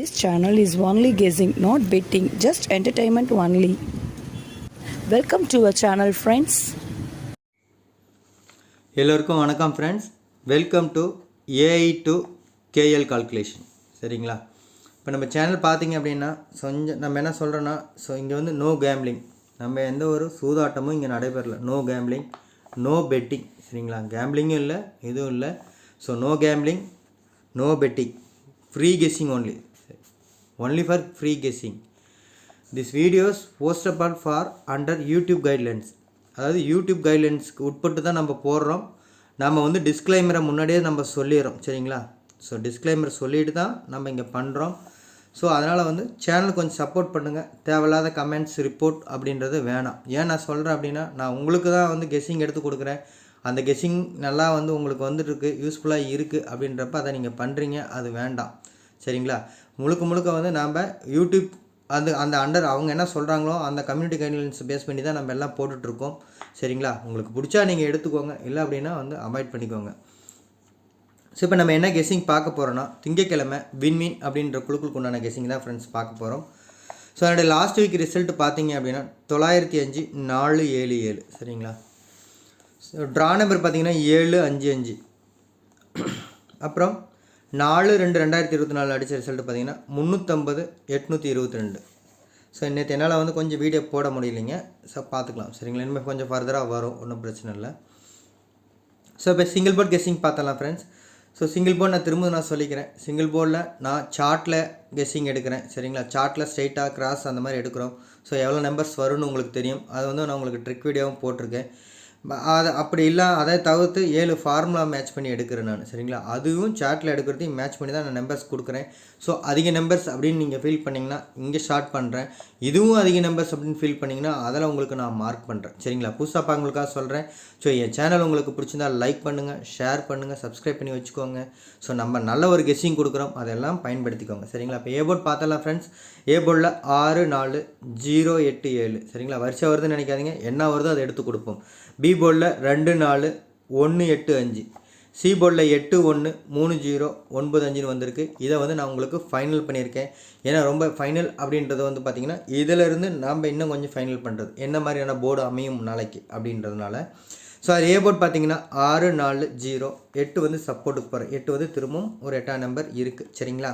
This channel is only guessing, not betting, just entertainment only. Welcome to our channel friends எல்லோருக்கும் வணக்கம் friends welcome to AI to KL calculation சரிங்களா? இப்போ நம்ம channel பார்த்தீங்க அப்படின்னா கொஞ்சம் நம்ம என்ன சொல்கிறோன்னா ஸோ இங்கே வந்து நோ கேம்லிங் நம்ம எந்த ஒரு சூதாட்டமும் இங்கே நடைபெறல. நோ கேம்லிங் நோ பெட்டிங் சரிங்களா? கேம்லிங்கும் இல்லை எதுவும் இல்லை. So no gambling no betting free guessing only only for free guessing this videos postable for under YouTube guidelines அதாவது யூடியூப் கைட்லைன்ஸ்க்கு உட்பட்டு தான் நம்ம போடுறோம். நம்ம வந்து டிஸ்க்ளைமரை முன்னாடியே நம்ம சொல்லிடுறோம். சரிங்களா? ஸோ டிஸ்க்ளைமர் சொல்லிட்டு தான் நம்ம இங்கே பண்ணுறோம் ஸோ அதனால் வந்து சேனல் கொஞ்சம் சப்போர்ட் பண்ணுங்கள் தேவையில்லாத கமெண்ட்ஸ் ரிப்போர்ட் அப்படின்றது வேணாம். ஏன் நான் சொல்கிறேன் அப்படின்னா நான் உங்களுக்கு தான் வந்து கெஸ்ஸிங் எடுத்து கொடுக்குறேன். அந்த கெஸ்ஸிங் நல்லா வந்து உங்களுக்கு வந்துட்டுருக்கு யூஸ்ஃபுல்லாக இருக்குது அப்படின்றப்ப அதை நீங்கள் பண்ணுறீங்க அது வேண்டாம். சரிங்களா? முழுக்க முழுக்க வந்து நாம் யூடியூப் அந்த அந்த அண்டர் அவங்க என்ன சொல்கிறாங்களோ அந்த கம்யூனிட்டி கைட்லைன்ஸ் பேஸ் பண்ணி தான் நம்ம எல்லாம் போட்டுட்ருக்கோம். சரிங்களா? உங்களுக்கு பிடிச்சா நீங்கள் எடுத்துக்கோங்க. இல்லை அப்படின்னா வந்து அவாய்ட் பண்ணிக்கோங்க. ஸோ இப்போ நம்ம என்ன கெஸ்ஸிங் பார்க்க போகிறோன்னா திங்கக்கிழமை வின்வின் அப்படின்ற குழுக்களுக்கு உண்டான கெஸ்ஸிங் தான் ஃப்ரெண்ட்ஸ் பார்க்க போகிறோம் ஸோ என்னுடைய லாஸ்ட் வீக் ரிசல்ட் பார்த்தீங்க அப்படின்னா தொள்ளாயிரத்தி அஞ்சு நாலு ஏழு ஏழு. சரிங்களா? ஸோ ட்ரா நம்பர் பார்த்தீங்கன்னா ஏழு அஞ்சு அஞ்சு. அப்புறம் நாலு ரெண்டு ரெண்டாயிரத்தி இருபத்தி நாலு அடித்த ரிசல்ட் பார்த்தீங்கன்னா முந்நூற்றம்பது எட்நூற்றி இருபத்தி ரெண்டு ஸோ நேற்று என்னால் வந்து கொஞ்சம் வீடியோ போட முடியலைங்க. ஸோ பார்த்துக்கலாம். சரிங்களா? இனிமேல் கொஞ்சம் ஃபர்தராக வரும். ஒன்றும் பிரச்சனை இல்லை. ஸோ இப்போ சிங்கிள் போர்ட் கெஸ்ஸிங் பார்த்தலாம் ஃப்ரெண்ட்ஸ் ஸோ சிங்கிள் போர்ட் நான் திரும்ப நான் சொல்லிக்கிறேன். சிங்கிள் போர்டில் நான் சார்ட்டில் கெஸ்ஸிங் எடுக்கிறேன். சரிங்களா? சார்ட்டில் ஸ்ட்ரைட்டாக கிராஸ் அந்த மாதிரி எடுக்கிறோம். ஸோ எவ்வளோ நம்பர்ஸ் வரும்னு உங்களுக்கு தெரியும். அது வந்து நான் உங்களுக்கு ட்ரிக் வீடியோவும் போட்டிருக்கேன். அதை அப்படி இல்லை அதை தவிர்த்து ஏழு ஃபார்முலா மேட்ச் பண்ணி எடுக்கிறேன் நான் சரிங்களா? அதுவும் சார்ட்டில் எடுக்கிறதையும் மேட்ச் பண்ணி தான் நான் நம்பர்ஸ் கொடுக்குறேன். ஸோ அதிக நம்பர்ஸ் அப்படின்னு நீங்கள் ஃபீல் பண்ணிங்கன்னா இங்கே ஷார்ட் பண்ணுறேன் இதுவும் அதிக நம்பர்ஸ் அப்படின்னு ஃபீல் பண்ணிங்கன்னா அதில் உங்களுக்கு நான் மார்க் பண்ணுறேன் சரிங்களா? புதுசாக பார்க்கங்களுக்காக சொல்கிறேன் ஸோ என் சேனல் உங்களுக்கு பிடிச்சிருந்தா லைக் பண்ணுங்கள் ஷேர் பண்ணுங்கள் சப்ஸ்கிரைப் பண்ணி வச்சுக்கோங்க. ஸோ நம்ம நல்ல ஒரு கெஸ்ஸிங் கொடுக்குறோம். அதெல்லாம் பயன்படுத்திக்கோங்க சரிங்களா? இப்போ ஏபோட் பார்த்தலாம் ஃப்ரெண்ட்ஸ் ஏ போர்டில் ஆறு நாலு ஜீரோ எட்டு ஏழு. சரிங்களா? வரிசை வருதுன்னு நினைக்காதீங்க. என்ன வருதோ அதை எடுத்து கொடுப்போம். பி போர்டில் ரெண்டு நாலு ஒன்று எட்டு அஞ்சு. சி போர்டில் எட்டு ஒன்று மூணு ஜீரோ ஒன்பது அஞ்சுன்னு வந்திருக்கு. இதை வந்து நான் உங்களுக்கு ஃபைனல் பண்ணியிருக்கேன். ஏன்னா ரொம்ப ஃபைனல் அப்படின்றது வந்து பார்த்திங்கன்னா இதிலிருந்து நாம் இன்னும் கொஞ்சம் ஃபைனல் பண்ணுறது என்ன மாதிரியான போர்டு அமையும் நாளைக்கு அப்படின்றதுனால. ஸோ அது ஏ போர்ட் பார்த்தீங்கன்னா ஆறு நாலு ஜீரோ எட்டு வந்து சப்போர்ட்டுக்கு போகிறேன் எட்டு வந்து திரும்பவும் ஒரு எட்டாம் நம்பர் இருக்குது சரிங்களா?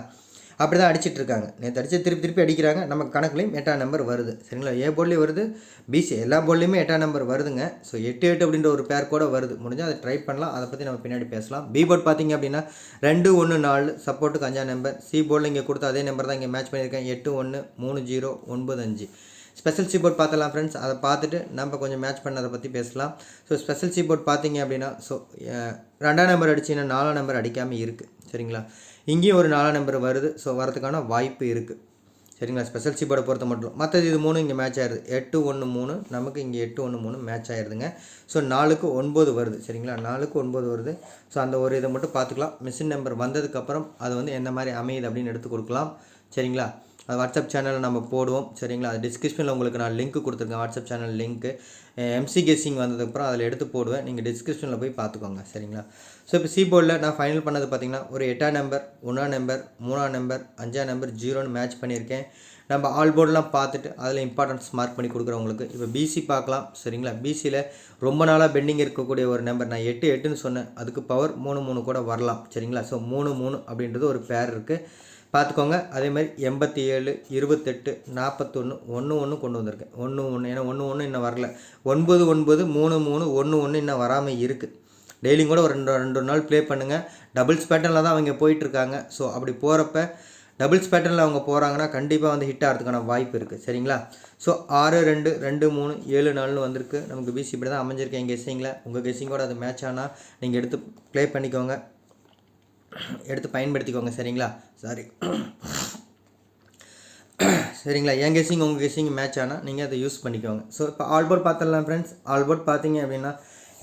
அப்படி தான் அடிச்சிட்டு இருக்காங்க நேற்று அடித்து திருப்பி திருப்பி அடிக்கிறாங்க. நம்ம கணக்குலேயும் எட்டாம் நம்பர் வருது. சரிங்களா? ஏ போர்ட்லேயும் வருது. பிசி எல்லா போர்ட்லேயுமே எட்டாம் நம்பர் வருதுங்க. ஸோ எட்டு எட்டு அப்படின்ற ஒரு பேர் கூட வருது. முடிஞ்சால் அதை ட்ரை பண்ணலாம். அதை பற்றி நம்ம பின்னாடி பேசலாம். பி போர்ட் பார்த்தீங்க அப்படின்னா ரெண்டு ஒன்று நாலு சப்போர்ட்டுக்கு அஞ்சாம் நம்பர் சி போர்டில் இங்கே கொடுத்த அதே நம்பர் தான் இங்கே மேட்ச் பண்ணியிருக்கேன். எட்டு ஒன்று மூணு ஜீரோ ஒன்பது அஞ்சு. ஸ்பெஷல் சி போர்ட் பார்த்தலாம் ஃப்ரெண்ட்ஸ் அதை பார்த்துட்டு நம்ம கொஞ்சம் மேட்ச் பண்ணதை பற்றி பேசலாம். ஸோ ஸ்பெஷல் சி போர்ட் பார்த்தீங்க அப்படின்னா ஸோ ரெண்டாம் நம்பர் அடிச்சிங்கன்னா நாலாம் நம்பர் அடிக்காமல் இருக்குது சரிங்களா? இங்கேயும் ஒரு நாலாம் நம்பர் வருது. ஸோ வரதுக்கான வாய்ப்பு இருக்குது சரிங்களா? ஸ்பெஷல் சீப்போட பொறுத்த மட்டும். மற்றது இது மூணு இங்கே மேட்ச் ஆயிடுது எட்டு ஒன்று மூணு. நமக்கு இங்கே எட்டு ஒன்று மூணு மேட்ச் ஆயிடுதுங்க ஸோ நாலுக்கு ஒன்பது வருது. சரிங்களா? நாலுக்கு ஒன்பது வருது. ஸோ அந்த ஒரு இதை மட்டும் பார்த்துக்கலாம். மிஷின் நம்பர் வந்ததுக்கப்புறம் அது வந்து எந்த மாதிரி அமையுது அப்படின்னு எடுத்து கொடுக்கலாம். சரிங்களா? அது வாட்ஸ்அப் சேனலில் நம்ம போடுவோம். சரிங்களா? அது டிஸ்கிரிப்ஷனில் உங்களுக்கு நான் லிங்க் கொடுத்துருக்கேன். வாட்ஸ்அப் சேனல் லிங்க்கு எம்சி கெஸ்ஸிங் வந்ததுக்கப்புறம் அதில் எடுத்து போடுவேன். நீங்கள் டிஸ்கிரிப்ஷனில் போய் பார்த்துக்கோங்க. சரிங்களா? ஸோ இப்போ சி போர்டில் நான் ஃபைனல் பண்ணது பார்த்தீங்கன்னா ஒரு எட்டாம் நம்பர் ஒன்றாம் நம்பர் மூணாம் நம்பர் அஞ்சாம் நம்பர் ஜீரோன்னு மேட்ச் பண்ணியிருக்கேன். நம்ம ஆல் போர்டெலாம் பார்த்துட்டு அதில் இம்பார்ட்டன்ஸ் மார்க் பண்ணி கொடுக்குறவங்களுக்கு இப்போ பிசி பார்க்கலாம். சரிங்களா? பிசியில் ரொம்ப நாளாக பெண்டிங் இருக்கக்கூடிய ஒரு நம்பர் நான் எட்டு எட்டுன்னு சொன்னேன். அதுக்கு பவர் மூணு மூணு கூட வரலாம். சரிங்களா? ஸோ மூணு மூணு அப்படின்றது ஒரு பேர் இருக்குது பார்த்துக்கோங்க. அதே மாதிரி எண்பத்தி ஏழு இருபத்தெட்டு நாற்பத்தொன்று ஒன்று ஒன்று கொண்டு வந்திருக்கேன். ஒன்று ஒன்று ஏன்னா ஒன்று ஒன்று இன்னும் வரல. ஒன்பது ஒன்பது மூணு மூணு ஒன்று ஒன்று இன்னும் வராமல் இருக்குது டெய்லியும் கூட ஒரு ரெண்டு ரெண்டு நாள் ப்ளே பண்ணுங்கள் டபுள்ஸ் பேட்டர்னில் தான் அவங்க போயிட்டுருக்காங்க ஸோ அப்படி போகிறப்ப டபுள்ஸ் பேட்டர்னில் அவங்க போகிறாங்கன்னா கண்டிப்பாக வந்து ஹிட் ஆகிறதுக்கான வாய்ப்பு இருக்குது சரிங்களா? ஸோ ஆறு ரெண்டு ரெண்டு மூணு ஏழு நாலுன்னு வந்திருக்கு. நமக்கு பிசி இப்படி தான் அமைஞ்சிருக்கேன் எங்கள் கெஸ்ஸிங்கில் உங்கள் கெஸ்ஸிங்கோட அது மேட்ச் ஆனால் நீங்கள் எடுத்து ப்ளே பண்ணிக்கோங்க. எடுத்து பயன்படுத்திக்கோங்க சரிங்களா? சாரி சரிங்களா? என் கெஸிங் உங்கள் கெஸிங் மேட்ச் ஆனால் நீங்கள் அதை யூஸ் பண்ணிக்கோங்க. ஸோ இப்போ ஆல்போர்ட் பார்த்துடலாம் ஃப்ரெண்ட்ஸ் ஆல்போர்ட் பார்த்தீங்க அப்படின்னா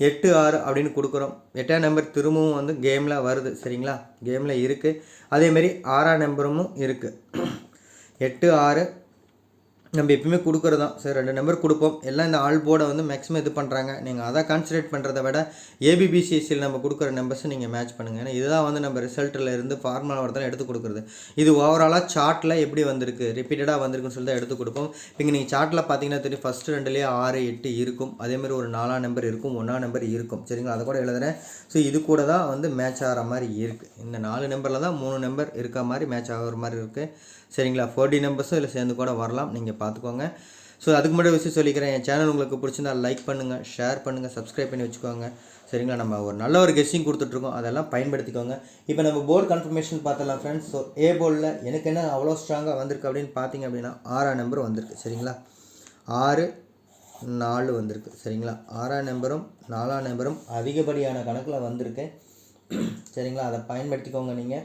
எட்டு ஆறு அப்படின்னு கொடுக்குறோம். எட்டாம் நம்பர் திரும்பவும் வந்து கேமில் வருது சரிங்களா? கேமில் இருக்குது அதேமாரி ஆறாம் நம்பரும் இருக்குது எட்டு ஆறு நம்ம எப்பயுமே கொடுக்குறது தான் சரி ரெண்டு நம்பர் கொடுப்போம். எல்லாம் இந்த ஆல் போர்டை வந்து மேக்ஸிமம் இது பண்ணுறாங்க நீங்கள் அதை கான்சன்ட்ரேட் பண்ணுறத விட ஏபிபிசிஎஸ்சியில் நம்ம கொடுக்குற நம்பர்ஸை நீங்கள் மேட்ச் பண்ணுங்கள் ஏன்னா இதுதான் வந்து நம்ம ரிசல்ட்டில் இருந்து ஃபார்முலா வரதான் எடுத்து கொடுக்குறது. இது ஓவராலாக சார்ட்டில் எப்படி வந்திருக்கு? ரிப்பீட்டடாக வந்திருக்குன்னு சொல்லி தான் எடுத்து கொடுப்போம். இங்கே நீங்கள் சார்ட்டில் பார்த்தீங்கன்னா தெரியும் ஃபஸ்ட்டு ரெண்டுலேயே ஆறு எட்டு இருக்கும். அதேமாதிரி ஒரு நாலாம் நம்பர் இருக்கும் ஒன்றாம் நம்பர் இருக்கும். சரிங்களா? அதை கூட எழுதுறேன். ஸோ இது கூட தான் வந்து மேட்ச் ஆகிற மாதிரி இருக்குது இந்த நாலு நம்பரில் தான் மூணு நம்பர் இருக்க மாதிரி மேட்ச் ஆகிற மாதிரி இருக்குது சரிங்களா? ஃபோர்டி மெம்பர்ஸும் இதில் சேர்ந்து கூட வரலாம். நீங்கள் பார்த்துக்கோங்க ஸோ அதுக்கு முன்னாடி விஷயம் சொல்லிக்கிறேன். என் சேனல் உங்களுக்கு பிடிச்சிருந்தா லைக் பண்ணுங்கள் ஷேர் பண்ணுங்கள் சப்ஸ்கிரைப் பண்ணி வச்சுக்கோங்க. சரிங்களா? நம்ம ஒரு நல்ல ஒரு கெஸ்டிங் கொடுத்துட்ருக்கோம். அதெல்லாம் பயன்படுத்திக்கோங்க. இப்போ நம்ம போர்டு கன்ஃபர்மேஷன் பார்த்தலாம் ஃப்ரெண்ட்ஸ் ஸோ ஏ போர்டில் எனக்கு என்ன அவ்வளோ ஸ்ட்ராங்காக வந்திருக்கு அப்படின்னு பார்த்தீங்க அப்படின்னா ஆறாம் நம்பர் வந்திருக்கு. சரிங்களா? ஆறு நாலு வந்திருக்கு. சரிங்களா? ஆறாம் நம்பரும் நாலாம் நம்பரும் அதிகப்படியான கணக்கில் வந்திருக்கு. சரிங்களா? அதை பயன்படுத்திக்கோங்க நீங்கள்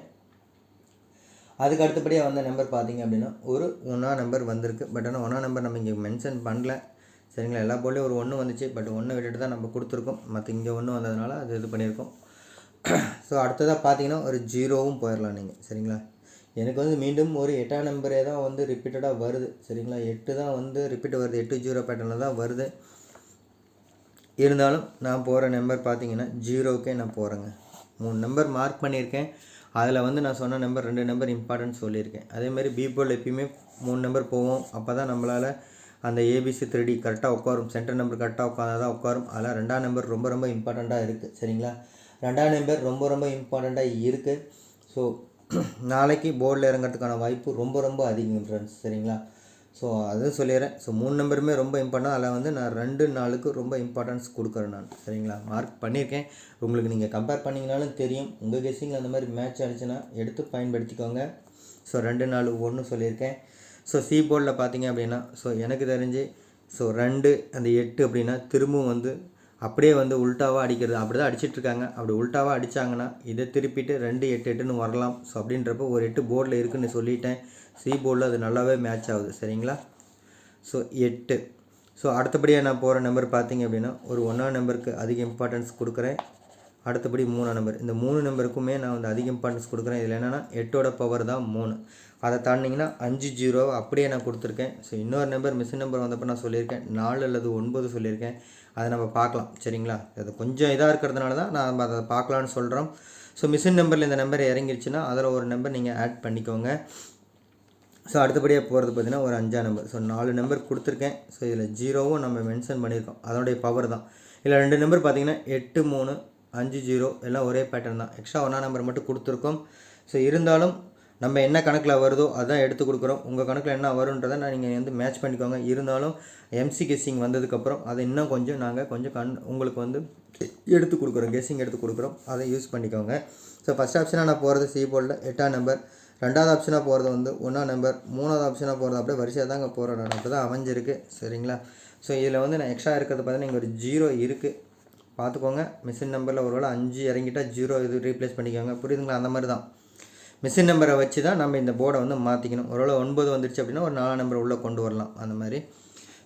அதுக்கு அடுத்தபடியாக வந்த நம்பர் பார்த்தீங்க அப்படின்னா ஒரு ஒன்றா நம்பர் வந்திருக்கு. பட் ஆனால் ஒன்றா நம்பர் நம்ம இங்கே மென்ஷன் பண்ணல. சரிங்களா? எல்லா போர்ட்லேயும் ஒரு ஒன்று வந்துச்சு. பட் ஒன்று விட்டுட்டு தான் நம்ம கொடுத்துருக்கோம். மற்ற இங்கே ஒன்று வந்ததுனால அது இது பண்ணியிருக்கோம். ஸோ அடுத்ததாக பார்த்தீங்கன்னா ஒரு ஜீரோவும் போயிடலாம் நீங்கள் சரிங்களா? எனக்கு வந்து மீண்டும் ஒரு எட்டாம் நம்பரே தான் வந்து ரிப்பீட்டடாக வருது. சரிங்களா? எட்டு தான் வந்து ரிப்பீட் வருது. எட்டு ஜீரோ பேட்டர்னில் தான் வருது. இருந்தாலும் நான் போகிற நம்பர் பார்த்தீங்கன்னா ஜீரோக்கே நான் போகிறேங்க மூணு நம்பர் மார்க் பண்ணியிருக்கேன். அதில் வந்து நான் சொன்ன நம்பர் ரெண்டு நம்பர் இம்பார்ட்டன்ட் சொல்லியிருக்கேன். அதேமாதிரி பி போர்டில் எப்பயுமே மூணு நம்பர் போவோம். அப்போ தான் நம்மளால் அந்த ஏபிசி த்ரீ கரெக்டாக உட்காரும். சென்டர் நம்பர் கரெக்டாக உட்காந்தா தான் உட்காரும். அதில் ரெண்டாம் நம்பர் ரொம்ப ரொம்ப இம்பார்ட்டண்ட்டாக இருக்குது சரிங்களா? ரெண்டாம் நம்பர் ரொம்ப ரொம்ப இம்பார்ட்டண்ட்டாக இருக்குது ஸோ நாளைக்கு போர்டில் இறங்கிறதுக்கான வாய்ப்பு ரொம்ப ரொம்ப அதிகம் ஃப்ரெண்ட்ஸ் சரிங்களா? ஸோ அதுவும் சொல்லிடுறேன். ஸோ மூணு நம்பருமே ரொம்ப இம்பார்ட்டன் அதில் வந்து நான் ரெண்டு நாளுக்கு ரொம்ப இம்பார்ட்டன்ஸ் கொடுக்குறேன் நான். சரிங்களா? மார்க் பண்ணியிருக்கேன். உங்களுக்கு நீங்கள் கம்பேர் பண்ணிங்கனாலும் தெரியும். உங்கள் கெஸ்ஸிங்கில் அந்த மாதிரி மேட்ச் ஆகிடுச்சுன்னா எடுத்து பயன்படுத்திக்கோங்க. ஸோ ரெண்டு நாள் ஒன்று சொல்லியிருக்கேன். ஸோ சி போர்டில் பார்த்தீங்க அப்படின்னா ஸோ எனக்கு தெரிஞ்சு ஸோ ரெண்டு அந்த எட்டு அப்படின்னா திரும்பவும் வந்து அப்படியே வந்து உல்ட்டாவாக அடிக்கிறது. அப்படி தான் அடிச்சிட்ருக்காங்க. அப்படி உல்ட்டாவாக அடித்தாங்கன்னா இதை திருப்பிட்டு ரெண்டு எட்டு எட்டுன்னு வரலாம். ஸோ அப்படின்றப்போ ஒரு எட்டு போர்டில் இருக்குதுன்னு சொல்லிட்டேன். சி போர்டில் அது நல்லாவே மேட்ச் ஆகுது. சரிங்களா? ஸோ எட்டு. ஸோ அடுத்தபடியாக நான் போகிற நம்பர் பார்த்தீங்க அப்படின்னா ஒரு ஒன்றாம் நம்பருக்கு அதிக இம்பார்ட்டன்ஸ் கொடுக்குறேன். அடுத்தபடி மூணாம் நம்பர் இந்த மூணு நம்பருக்குமே நான் வந்து அதிக இம்பார்ட்டன்ஸ் கொடுக்குறேன். இதில் என்னென்னா எட்டோட பவர் தான் மூணு. அதை தாண்டிங்கன்னா அஞ்சு ஜீரோ அப்படியே நான் கொடுத்துருக்கேன். ஸோ இன்னொரு நம்பர் மிஸ் நம்பர் வந்தப்போ நான் சொல்லியிருக்கேன். நாலு அல்லது ஒன்பது சொல்லியிருக்கேன். அதை நம்ம பார்க்கலாம் சரிங்களா? அது கொஞ்சம் இதாக இருக்கிறதுனால தான் நான் நம்ம அதை பார்க்கலான்னு சொல்கிறோம் ஸோ மிஷின் நம்பரில் இந்த நம்பர் இறங்கிருச்சுன்னா அதில் ஒரு நம்பர் நீங்கள் ஆட் பண்ணிக்கோங்க. ஸோ அடுத்தபடியாக போகிறது பார்த்தீங்கன்னா ஒரு அஞ்சாம் நம்பர் ஸோ நாலு நம்பர் கொடுத்துருக்கேன். ஸோ இதில் ஜீரோவும் நம்ம மென்ஷன் பண்ணியிருக்கோம். அதனுடைய பவர் தான். இதில் ரெண்டு நம்பர் பார்த்தீங்கன்னா எட்டு மூணு அஞ்சு ஜீரோ எல்லாம் ஒரே பேட்டர்ன் தான். எக்ஸ்ட்ரா ஒன்றா நம்பர் மட்டும் கொடுத்துருக்கோம். ஸோ இருந்தாலும் நம்ம என்ன கணக்கில் வருதோ அதான் எடுத்து கொடுக்குறோம். உங்கள் கணக்கில் என்ன வருன்றதை நான் நீங்கள் வந்து மேட்ச் பண்ணிக்கோங்க. இருந்தாலும் எம்சி கெஸ்ஸிங் வந்ததுக்கப்புறம் அதை இன்னும் கொஞ்சம் நாங்கள் கொஞ்சம் கண் உங்களுக்கு வந்து எடுத்து கொடுக்குறோம். கெஸ்ஸிங் எடுத்து கொடுக்குறோம். அதை யூஸ் பண்ணிக்கோங்க. ஸோ ஃபஸ்ட் ஆப்ஷனாக நான் போகிறது சி போர்டில் எட்டாம் நம்பர் ரெண்டாவது ஆப்ஷனாக போகிறது வந்து ஒன்றாம் நம்பர் மூணாவது ஆப்ஷனாக போகிறது அப்படியே வரிசையாக தாங்க போகிறேன் நான் அப்படி தான் அமைஞ்சிருக்கு. சரிங்களா? ஸோ இதில் வந்து நான் எக்ஸ்ட்ரா இருக்கிறது பார்த்தீங்கன்னா இங்கே ஒரு ஜீரோ இருக்குது பார்த்துக்கோங்க. மிஷின் நம்பரில் ஒருவேளை அஞ்சு இறங்கிட்டால் ஜீரோ இது ரீப்ளேஸ் பண்ணிக்கோங்க. புரியுதுங்களா? அந்த மாதிரி தான். மிஷின் நம்பரை வச்சு தான் நம்ம இந்த போர்டை வந்து மாற்றிக்கணும் ஒருவேளை ஒன்பது வந்துருச்சு அப்படின்னா ஒரு நாலு நம்பர் உள்ளே கொண்டு வரலாம் அந்த மாதிரி.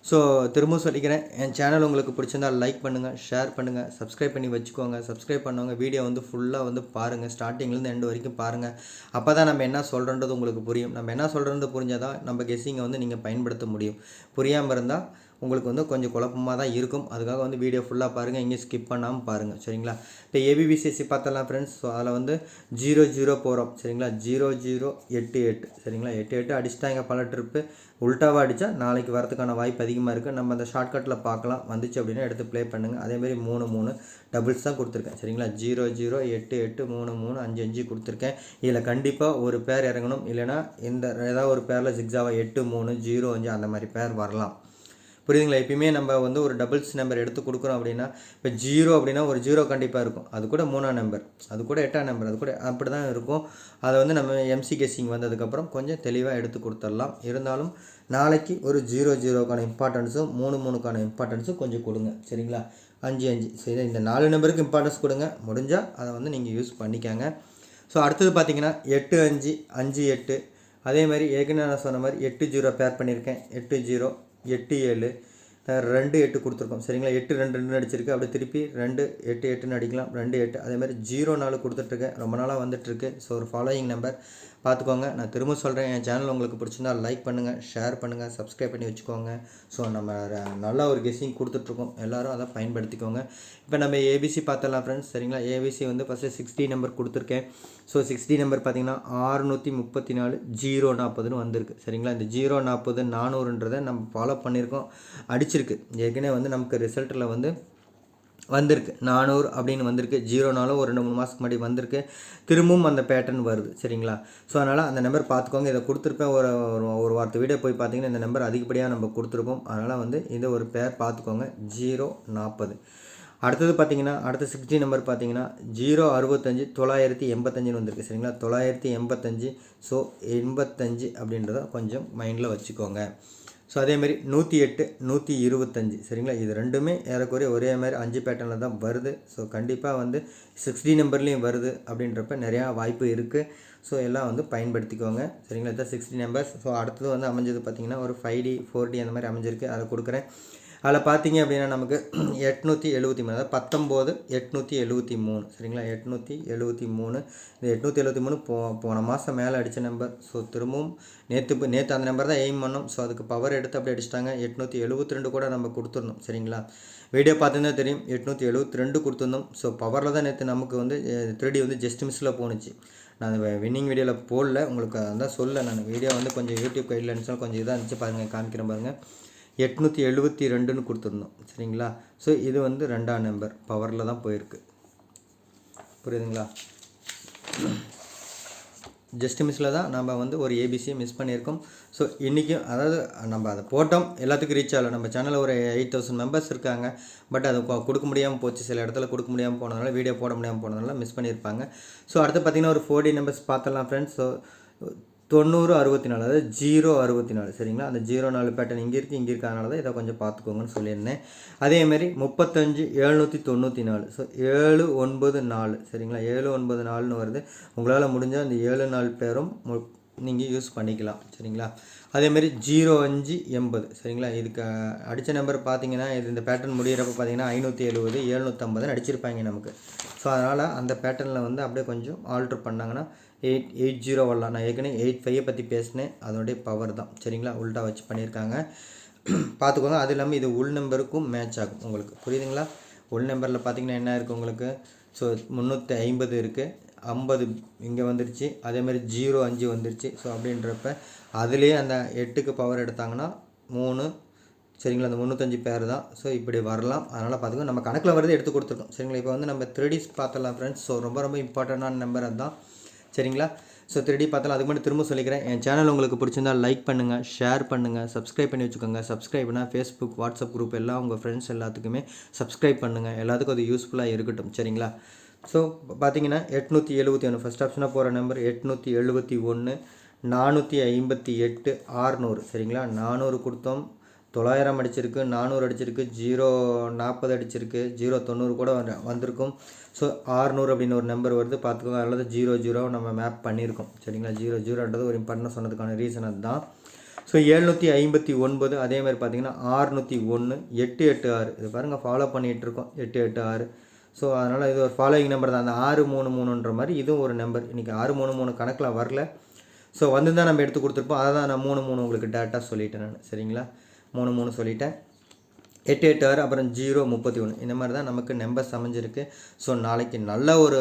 ஸோ திரும்பவும் சொல்லிக்கிறேன் என் சேனல் உங்களுக்கு பிடிச்சிருந்தா லைக் பண்ணுங்கள் ஷேர் பண்ணுங்கள் சப்ஸ்கிரைப் பண்ணி வச்சுக்கோங்க. சப்ஸ்கிரைப் பண்ணவங்க வீடியோ வந்து ஃபுல்லாக வந்து பாருங்கள் ஸ்டார்டிங்லேருந்து எண்டு வரைக்கும் பாருங்கள் அப்போ தான் நம்ம என்ன சொல்கிறன்றது உங்களுக்கு புரியும். நம்ம என்ன சொல்கிறது புரிஞ்சால் தான் நம்ம கெஸ்ஸிங்கை வந்து நீங்கள் பயன்படுத்த முடியும். புரியாமல் இருந்தால் உங்களுக்கு வந்து கொஞ்சம் குழப்பமாக தான் இருக்கும். அதுக்காக வந்து வீடியோ ஃபுல்லாக பாருங்கள் எங்கேயும் ஸ்கிப் பண்ணாமல் பாருங்கள் சரிங்களா? இப்போ ஏபிபிசிஎஸ்சி பார்த்தலாம் ஃப்ரெண்ட்ஸ் ஸோ அதில் வந்து ஜீரோ ஜீரோ போகிறோம் சரிங்களா? ஜீரோ ஜீரோ எட்டு எட்டு. சரிங்களா? எட்டு எட்டு அடிச்சிட்டாங்க பல ட்ரிப்பு உல்ட்டாவாக அடித்தா நாளைக்கு வரதுக்கான வாய்ப்பு அதிகமாக இருக்குது நம்ம அந்த ஷார்ட்கட்டில் பார்க்கலாம். வந்துச்சு அப்படின்னா எடுத்து ப்ளே பண்ணுங்கள் அதேமாதிரி மூணு மூணு டபுள்ஸ் தான் கொடுத்துருக்கேன். சரிங்களா? ஜீரோ ஜீரோ எட்டு எட்டு மூணு மூணு அஞ்சு அஞ்சு கொடுத்துருக்கேன். இதில் கண்டிப்பாக ஒரு பேர் இறங்கணும். இல்லைனா இந்த ஏதாவது ஒரு பேரில் சிக்ஸாவாக எட்டு மூணு ஜீரோ அஞ்சு அந்த மாதிரி பேர் வரலாம். புரியுதுங்களா? எப்பயுமே நம்ம வந்து ஒரு டபுள்ஸ் நம்பர் எடுத்து கொடுக்குறோம் அப்படின்னா இப்போ ஜீரோ அப்படின்னா ஒரு ஜீரோ கண்டிப்பாக இருக்கும். அது கூட மூணாம் நம்பர் அது கூட எட்டாம் நம்பர் அது கூட அப்படி தான் இருக்கும். அதை வந்து நம்ம எம்சி கெஸ்ஸிங் வந்ததுக்கப்புறம் கொஞ்சம் தெளிவாக எடுத்து கொடுத்துடலாம். இருந்தாலும் நாளைக்கு ஒரு ஜீரோ ஜீரோக்கான இம்பார்ட்டன்ஸும் மூணு மூணுக்கான இம்பார்ட்டன்ஸும் கொஞ்சம் கொடுங்க. சரிங்களா? அஞ்சு அஞ்சு. சரி இந்த நாலு நம்பருக்கு இம்பார்ட்டன்ஸ் கொடுங்க. முடிஞ்சால் அதை வந்து நீங்கள் யூஸ் பண்ணிக்கோங்க. ஸோ அடுத்தது பார்த்தீங்கன்னா எட்டு அஞ்சு அஞ்சு எட்டு. அதே மாதிரி ஏற்கனவே நான் சொன்ன மாதிரி எட்டு ஜீரோ பேர் பண்ணியிருக்கேன். எட்டு ஜீரோ எட்டு ஏழு. ரெண்டு எட்டு கொடுத்துருக்கோம். சரிங்களா? எட்டு ரெண்டு ரெண்டு அடிச்சிருக்கு. அப்படி திருப்பி ரெண்டு எட்டு எட்டுன்னு அடிக்கலாம். ரெண்டு எட்டு. அதேமாதிரி ஜீரோ நாலு கொடுத்துட்ருக்கேன். ரொம்ப நாளாக வந்துட்டுருக்கு ஸோ ஒரு ஃபாலோயிங் நம்பர் பார்த்துக்கோங்க. நான் திரும்ப சொல்கிறேன் என் சேனல் உங்களுக்கு பிடிச்சிருந்தா லைக் பண்ணுங்கள் ஷேர் பண்ணுங்கள் சப்ஸ்கிரைப் பண்ணி வச்சுக்கோங்க. ஸோ நம்ம நல்லா நல்ல ஒரு கெஸ்ஸிங் கொடுத்துட்ருக்கோம். எல்லாரும் அதை பயன்படுத்திக்கோங்க. இப்போ நம்ம ஏபிசி பார்த்தலாம் ஃப்ரெண்ட்ஸ் சரிங்களா? ஏபிசி வந்து ஃபஸ்ட்டு சிக்ஸ்டி நம்பர் கொடுத்துருக்கேன். ஸோ சிக்ஸ்டி நம்பர் பார்த்தீங்கன்னா ஆறுநூற்றி முப்பத்தி நாலு ஜீரோ நாற்பதுன்னு வந்திருக்கு. சரிங்களா? இந்த ஜீரோ நாற்பது நானூறுன்றதை நம்ம ஃபாலோ பண்ணியிருக்கோம். அடிச்சிருக்கு. ஏற்கனவே வந்து நமக்கு ரிசல்ட்டில் வந்து வந்திருக்கு. நானூறு அப்படின்னு வந்திருக்கு. ஜீரோனாலும் ஒரு ரெண்டு மூணு மாதத்துக்கு முன்னாடி வந்திருக்கு. திரும்பவும் அந்த பேட்டர்ன் வருது. சரிங்களா? ஸோ அதனால் அந்த நம்பர் பார்த்துக்கோங்க. இதை கொடுத்துருப்பேன். ஒரு ஒரு ஒரு வாரத்து வீடியோ போய் பார்த்தீங்கன்னா இந்த நம்பர் அதிகப்படியாக நம்ம கொடுத்துருப்போம். அதனால் வந்து இதை ஒரு பேர் பார்த்துக்கோங்க. ஜீரோ நாற்பது அடுத்தது பார்த்தீங்கன்னா அடுத்த சிக்ஸ்டி நம்பர் பார்த்தீங்கன்னா ஜீரோ அறுபத்தஞ்சு தொள்ளாயிரத்தி எண்பத்தஞ்சுன்னு வந்திருக்கு. சரிங்களா? தொள்ளாயிரத்தி எண்பத்தஞ்சு. ஸோ எண்பத்தஞ்சு அப்படின்றத கொஞ்சம் மைண்டில் வச்சுக்கோங்க. ஸோ அதேமாரி நூற்றி எட்டு நூற்றி இருபத்தஞ்சி. சரிங்களா? இது ரெண்டுமே ஏறக்குறைய ஒரே மாதிரி அஞ்சு பேட்டர்னில் தான் வருது. ஸோ கண்டிப்பாக வந்து சிக்ஸ்டி நம்பர்லேயும் வருது அப்படின்றப்ப நிறையா வாய்ப்பு இருக்குது ஸோ எல்லாம் வந்து பயன்படுத்திக்கோங்க. சரிங்களா? இதான் சிக்ஸ்டி நம்பர்ஸ் ஸோ அடுத்தது வந்து அமைஞ்சது பார்த்திங்கன்னா ஒரு ஃபைவ் டி ஃபோர் டி அந்த மாதிரி அமைஞ்சிருக்கு. அதை கொடுக்குறேன். அதில் பார்த்தீங்க அப்படின்னா நமக்கு எட்நூற்றி எழுபத்தி மூணு அதாவது பத்தொம்போது எட்நூற்றி எழுபத்தி மூணு. சரிங்களா? எட்நூற்றி எழுபத்தி மூணு. இந்த எட்நூற்றி எழுபத்தி மூணு போ போன மாதம் மேலே அடித்த நம்பர். ஸோ திரும்பவும் நேற்று நேற்று அந்த நம்பர் தான் எய்ம் பண்ணோம். ஸோ அதுக்கு பவர் எடுத்து அப்படி அடிச்சிட்டாங்க. எட்நூற்றி எழுபத்தி ரெண்டு கூட நம்ம கொடுத்துருந்தோம் சரிங்களா? வீடியோ பார்த்தீங்கன்னா தெரியும். எட்நூற்றி எழுபத்தி ரெண்டு கொடுத்துருந்தோம் ஸோ பவரில் தான் நேற்று நமக்கு வந்து த்ரீடி வந்து ஜஸ்ட் மிஸ்ஸில் போணுச்சு. நான் அந்த வின்னிங் வீடியோவில் போடல. உங்களுக்கு அதான் சொல்ல. நான் வீடியோ வந்து கொஞ்சம் யூடியூப் கைட்லைன்ஸ்லாம் கொஞ்சம் இதாக இருந்துச்சு. பாருங்கள் காமிக்கிறேன் பாருங்கள் எட்நூற்றி எழுபத்தி ரெண்டுன்னு கொடுத்துருந்தோம். சரிங்களா? ஸோ இது வந்து ரெண்டாம் நம்பர் பவரில் தான் போயிருக்கு. புரியுதுங்களா? ஜஸ்ட் மிஸ்ஸில் தான் நம்ம வந்து ஒரு ஏபிசியை மிஸ் பண்ணியிருக்கோம். ஸோ இன்றைக்கும் அதாவது நம்ம அதை போட்டோம். எல்லாத்துக்கும் ரீச் ஆகலை. நம்ம சேனலில் ஒரு எயிட் தௌசண்ட் மெம்பர்ஸ் இருக்காங்க. பட் அது கொ- கொடுக்க முடியாமல் போச்சு. சில இடத்துல கொடுக்க முடியாமல் போனதுனால வீடியோ போட முடியாமல் போனதுனால மிஸ் பண்ணியிருப்பாங்க. ஸோ அடுத்து பார்த்திங்கன்னா ஒரு ஃபோர்டி நம்பர்ஸ் பார்த்தலாம் ஃப்ரெண்ட்ஸ் ஸோ தொண்ணூறு அறுபத்தி நாலு அதாவது ஜீரோ அறுபத்தி நாலு சரிங்களா? அந்த ஜீரோ நாலு பேட்டர்ன் இங்கே இருக்குது இங்கே இருக்கறனால தான் இதை கொஞ்சம் பார்த்துக்கோங்கன்னு சொல்லியிருந்தேன். அதேமாரி முப்பத்தஞ்சு எழுநூற்றி தொண்ணூற்றி நாலு ஸோ ஏழு ஒன்பது நாலு. சரிங்களா? ஏழு ஒன்பது நாலுன்னு வருது. உங்களால் முடிஞ்சால் அந்த ஏழு நாலு பேரும் நீங்கள் யூஸ் பண்ணிக்கலாம். சரிங்களா? அதேமாரி ஜீரோ அஞ்சு எண்பது. சரிங்களா? இதுக்கு அடித்த நம்பர் பார்த்தீங்கன்னா இது இந்த பேட்டர்ன் முடிகிறப்ப பார்த்தீங்கன்னா ஐநூற்றி எழுபது எழுநூற்றம்பதுன்னு அடிச்சிருப்பாங்க நமக்கு. ஸோ அதனால் அந்த பேட்டர்னில் வந்து அப்படியே கொஞ்சம் ஆல்ட்ரு பண்ணாங்கன்னா எயிட் எயிட் ஜீரோ வரலாம் நான் ஏற்கனவே எயிட் ஃபைவை பற்றி பேசினேன். அதனுடைய பவர் தான். சரிங்களா? உல்ட்டா வச்சு பண்ணியிருக்காங்க. பார்த்துக்கோங்க. அது இல்லாமல் இது உள் நம்பருக்கும் மேட்ச் ஆகும் உங்களுக்கு. புரியுதுங்களா? உள் நம்பரில் பார்த்தீங்கன்னா என்ன இருக்குது உங்களுக்கு? ஸோ முந்நூற்றி ஐம்பது இருக்குது ஐம்பது இங்கே வந்துருச்சு. அதேமாதிரி ஜீரோ அஞ்சு வந்துருச்சு. ஸோ அப்படின்றப்ப அதுலேயே அந்த எட்டுக்கு பவர் எடுத்தாங்கன்னா மூணு. சரிங்களா? அந்த முந்நூற்றஞ்சு பேர் தான். ஸோ இப்படி வரலாம். அதனால் பார்த்துக்கோங்க. நம்ம கணக்கில் வரது எடுத்து கொடுத்துருக்கோம். சரிங்களா? இப்போ வந்து நம்ம த்ரீடிஸ் பார்த்தலாம் ஃப்ரெண்ட்ஸ் ஸோ ரொம்ப ரொம்ப இம்பார்ட்டண்டான நம்பர் அதுதான். சரிங்களா? ஸோ திருடி பார்த்தாலும் அதுக்கு மட்டும் திரும்ப சொல்லிக்கிறேன். என் சேனல் உங்களுக்கு பிடிச்சிருந்தா லைக் பண்ணுங்கள் ஷேர் பண்ணுங்கள் சப்ஸ்கிரைப் பண்ணி வச்சுக்கோங்க. சப்ஸ்கிரைப்னா ஃபேஸ்புக் வாட்ஸ்அப் குரூப் எல்லாம் உங்கள் ஃப்ரெண்ட்ஸ் எல்லாத்துக்குமே சப்ஸ்கிரைப் பண்ணுங்கள் எல்லாத்துக்கும் அது யூஸ்ஃபுல்லாக இருக்கட்டும். சரிங்களா? ஸோ பார்த்தீங்கன்னா எட்நூற்றி எழுபத்தி ஒன்று ஃபஸ்ட் ஆப்ஷனாக போகிற நம்பர் எட்நூற்றி எழுபத்தி ஒன்று நானூற்றி ஐம்பத்தி எட்டு ஆறுநூறு. சரிங்களா? நானூறு கொடுத்தோம். தொள்ளாயிரம் அடிச்சிருக்கு நானூறு அடிச்சிருக்கு ஜீரோ நாற்பது அடிச்சிருக்கு ஜீரோ தொண்ணூறு கூட வந்திருக்கும். ஸோ ஆறுநூறு அப்படின்னு ஒரு நம்பர் வருது. பார்த்துக்கோங்க அல்லது ஜீரோ ஜீரோ நம்ம மேப் பண்ணியிருக்கோம். சரிங்களா? ஜீரோ ஜீரோன்றது ஒரு இம்பார்ட்டன் சொன்னதுக்கான ரீசன் அதுதான். ஸோ எழுநூற்றி ஐம்பத்தி ஒன்பது அதே மாதிரி பார்த்தீங்கன்னா ஆறுநூற்றி ஒன்று எட்டு எட்டு ஆறு. இது பாருங்கள் ஃபாலோ பண்ணிகிட்டு இருக்கோம். எட்டு எட்டு ஆறு. ஸோ அதனால் இது ஒரு ஃபாலோயிங் நம்பர் தான். அந்த ஆறு மூணு மூணுன்ற மாதிரி இதுவும் ஒரு நம்பர் இன்றைக்கி ஆறு மூணு மூணு கணக்கில் வரல. ஸோ வந்து தான் நம்ம எடுத்து கொடுத்துருப்போம். அதை தான் நான் மூணு மூணு உங்களுக்கு டேட்டா சொல்லிட்டேன் நான். சரிங்களா? மூணு மூணு சொல்லிட்டேன். எட்டு எட்டு ஆறு அப்புறம் ஜீரோ முப்பத்தி ஒன்று. இந்த மாதிரி தான் நமக்கு நம்பர்ஸ் அமைஞ்சிருக்கு. ஸோ நாளைக்கு நல்ல ஒரு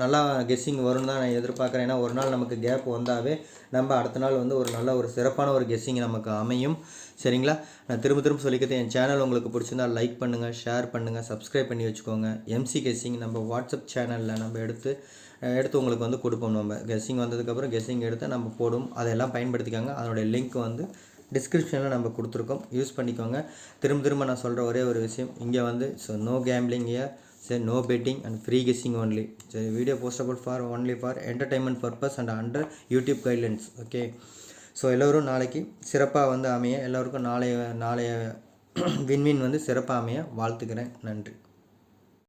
நல்லா கெஸ்ஸிங் வரும்னு தான் நான் எதிர்பார்க்குறேன். ஏன்னா ஒரு நாள் நமக்கு கேப் வந்தாவே நம்ம அடுத்த நாள் வந்து ஒரு நல்ல ஒரு சிறப்பான ஒரு கெஸ்ஸிங் நமக்கு அமையும். சரிங்களா? நான் திரும்ப திரும்ப சொல்லிக்கிறது என் சேனல் உங்களுக்கு பிடிச்சிருந்தா லைக் பண்ணுங்கள் ஷேர் பண்ணுங்கள் சப்ஸ்கிரைப் பண்ணி வச்சுக்கோங்க. எம்சி கெஸ்ஸிங் நம்ம வாட்ஸ்அப் சேனலில் நம்ம எடுத்து எடுத்து உங்களுக்கு வந்து கொடுப்போம் நம்ம. கெஸ்ஸிங் வந்ததுக்கப்புறம் கெஸ்ஸிங் எடுத்து நம்ம போடும். அதெல்லாம் பயன்படுத்திக்காங்க. அதனுடைய லிங்க் வந்து டிஸ்கிரிப்ஷனில் நம்ம கொடுத்துருக்கோம். யூஸ் பண்ணிக்கோங்க. திரும்ப திரும்ப நான் சொல்கிற ஒரே ஒரு விஷயம். இங்கே வந்து ஸோ நோ கேம்பிளிங் இயர் சரி no betting and free guessing only சரி video postable for only for entertainment purpose and under YouTube guidelines okay so எல்லோரும் நாளைக்கு சிறப்பாக வந்து அமைய எல்லோருக்கும் நாளைய நாளைய வின்வின் வந்து சிறப்பாக அமைய வாழ்த்துக்கிறேன். நன்றி.